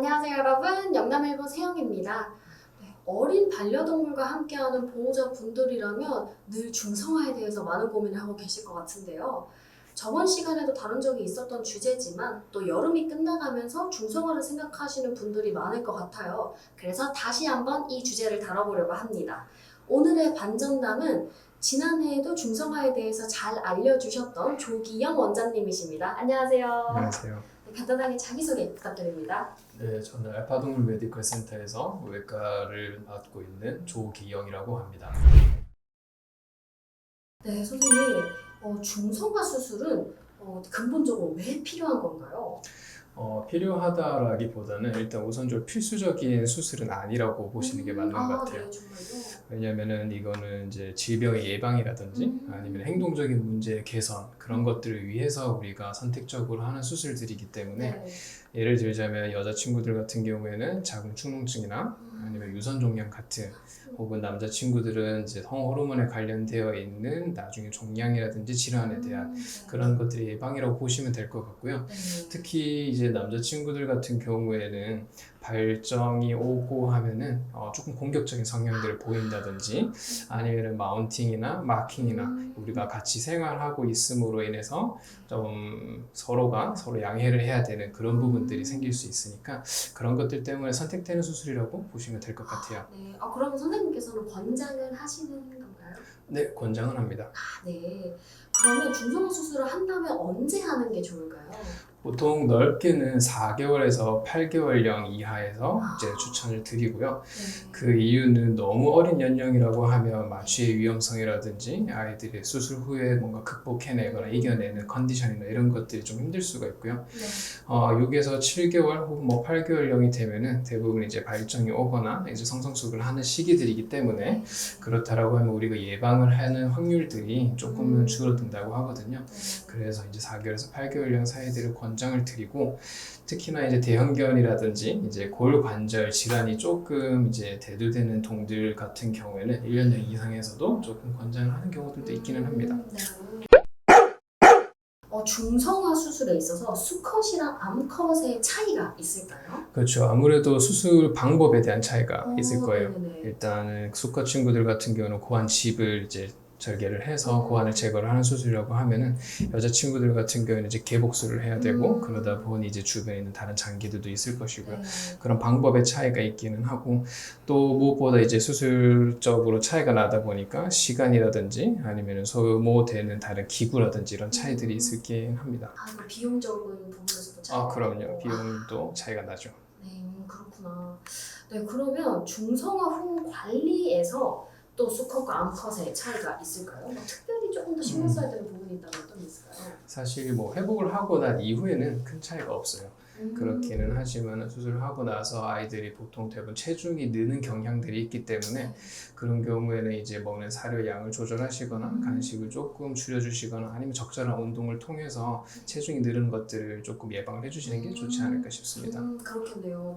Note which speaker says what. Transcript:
Speaker 1: 안녕하세요 여러분. 영남일보 세영입니다. 네, 어린 반려동물과 함께하는 보호자 분들이라면 늘 중성화에 대해서 많은 고민을 하고 계실 것 같은데요. 저번 시간에도 다룬 적이 있었던 주제지만 또 여름이 끝나가면서 중성화를 생각하시는 분들이 많을 것 같아요. 그래서 다시 한번 이 주제를 다뤄보려고 합니다. 오늘의 반전남은 지난해에도 중성화에 대해서 잘 알려주셨던 조기영 원장님이십니다. 안녕하세요.
Speaker 2: 안녕하세요.
Speaker 1: 네, 간단하게 자기소개 부탁드립니다.
Speaker 2: 네, 저는 알파동물 메디컬 센터에서 외과를 맡고 있는 조기영이라고 합니다.
Speaker 1: 네, 선생님, 어, 중성화 수술은 어, 근본적으로 왜 필요한 건가요?
Speaker 2: 어, 필요하다라기보다는 일단 우선적으로 필수적인 수술은 아니라고 보시는 게 맞는
Speaker 1: 아,
Speaker 2: 것 같아요.
Speaker 1: 네, 정말요?
Speaker 2: 왜냐하면은 이거는 이제 질병의 예방이라든지
Speaker 1: 음.
Speaker 2: 아니면 행동적인 문제 개선 그런 것들을 위해서 우리가 선택적으로 하는 수술들이기 때문에
Speaker 1: 네.
Speaker 2: 예를 들자면 여자친구들 같은 경우에는 자궁 축농증이나
Speaker 1: 음.
Speaker 2: 아니면 유선 종양 같은 혹은 남자친구들은 이제 성 호르몬에 관련되어 있는 나중에 종양이라든지 질환에 대한
Speaker 1: 음, 네.
Speaker 2: 그런 것들이 예방이라고 보시면 될 것 같고요.
Speaker 1: 네.
Speaker 2: 특히 이제 남자친구들 같은 경우에는 발정이 오고 하면은 어, 조금 공격적인 성향들을 보인다든지 아니면 마운팅이나 마킹이나
Speaker 1: 음.
Speaker 2: 우리가 같이 생활하고 있음으로 인해서 좀 서로가 서로 양해를 해야 되는 그런 부분들이 생길 수 있으니까 그런 것들 때문에 선택되는 수술이라고 보시면 될 것 같아요.
Speaker 1: 네. 아, 그러면 선생님께서는 권장을 하시는 건가요?
Speaker 2: 네, 권장을 합니다.
Speaker 1: 아, 네. 그러면 중성화 수술을 한다면 언제 하는 게 좋을까요?
Speaker 2: 보통 넓게는 4개월에서 8개월령 이하에서 이제 추천을 드리고요.
Speaker 1: 네.
Speaker 2: 그 이유는 너무 어린 연령이라고 하면 마취의 위험성이라든지 아이들이 수술 후에 뭔가 극복해내거나 이겨내는 컨디션이나 이런 것들이 좀 힘들 수가 있고요.
Speaker 1: 네.
Speaker 2: 어, 6에서 7개월 혹은 뭐 8개월령이 되면은 대부분 이제 발정이 오거나 이제 성성수술을 하는 시기들이기 때문에 그렇다라고 하면 우리가 예방을 하는 확률들이 조금은
Speaker 1: 음.
Speaker 2: 줄어든다고 하거든요.
Speaker 1: 네.
Speaker 2: 그래서 이제 4개월에서 8개월령 사이들을 권 장을 드리고 특히나 이제 대형견이라든지 이제 골관절 질환이 조금 이제 대두되는 동들 같은 경우에는 1년령 이상에서도 조금 권장을 하는 경우들도 있기는 합니다.
Speaker 1: 음, 네. 어, 중성화 수술에 있어서 수컷이랑 암컷의 차이가 있을까요?
Speaker 2: 그렇죠. 아무래도 수술 방법에 대한 차이가
Speaker 1: 어,
Speaker 2: 있을 거예요.
Speaker 1: 네네네.
Speaker 2: 일단은 수컷 친구들 같은 경우는 고환 칩을 이제 절개를 해서
Speaker 1: 음.
Speaker 2: 고환을 제거를 하는 수술이라고 하면은 여자 친구들 같은 경우는 이제 개복수를 해야 되고
Speaker 1: 음.
Speaker 2: 그러다 보니 이제 주변에 있는 다른 장기들도 있을 것이고요.
Speaker 1: 네.
Speaker 2: 그런 방법의 차이가 있기는 하고 또 무엇보다 이제 수술적으로 차이가 나다 보니까 시간이라든지 아니면 소모되는 다른 기구라든지 이런 차이들이 있을긴 합니다.
Speaker 1: 아, 그 비용적인 부분에서도 차이가
Speaker 2: 아 그럼요. 비용도 차이가 나죠.
Speaker 1: 네, 음, 그렇구나. 네, 그러면 중성화 후 관리에서 또 수컷과 암컷의 차이가 있을까요? 뭐 특별히 조금 더 신경 써야 되는 부분이 있다면 어떤 게 있을까요?
Speaker 2: 사실 뭐 회복을 하고 난 이후에는 큰 차이가 없어요.
Speaker 1: 음.
Speaker 2: 그렇기는 하지만 수술을 하고 나서 아이들이 보통 대부분 체중이 느는 경향들이 있기 때문에 그런 경우에는 이제 먹는 사료 양을 조절하시거나
Speaker 1: 음.
Speaker 2: 간식을 조금 줄여주시거나 아니면 적절한 운동을 통해서 체중이 느는 것들을 조금 예방을 해주시는 게 좋지 않을까 싶습니다.
Speaker 1: 음, 그렇겠네요.